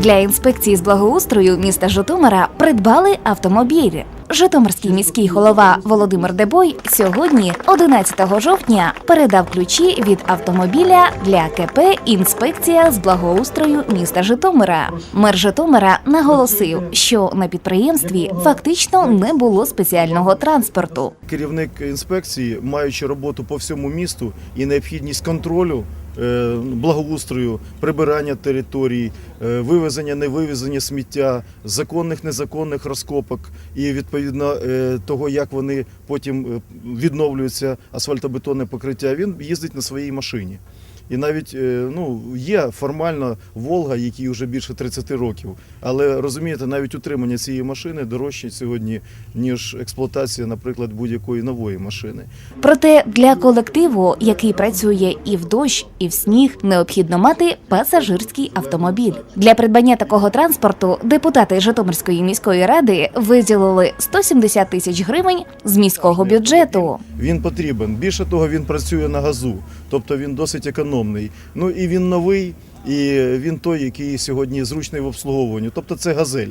Для інспекції з благоустрою міста Житомира придбали автомобіль. Житомирський міський голова Володимир Дебой сьогодні, 11 жовтня, передав ключі від автомобіля для КП Інспекція з благоустрою міста Житомира. Мер Житомира наголосив, що на підприємстві фактично не було спеціального транспорту. Керівник інспекції, маючи роботу по всьому місту і необхідність контролю. Е, Благоустрою, прибирання територій, е, вивезення, невивезення сміття, законних, незаконних розкопок і відповідно е, того, як вони потім відновлюються асфальтобетонне покриття. Він їздить на своїй машині. І навіть е, ну, є формально Волга, якій вже більше 30 років. Але розумієте, навіть утримання цієї машини дорожче сьогодні, ніж експлуатація, наприклад, будь-якої нової машини. Проте для колективу, який працює і в дощ, і в сніг, необхідно мати пасажирський автомобіль. Для придбання такого транспорту депутати Житомирської міської ради виділили 170 тисяч гривень з міського бюджету. Він потрібен. Більше того, він працює на газу, тобто він досить економний. Ну і він новий, і він той, який сьогодні зручний в обслуговуванні. Тобто це газель.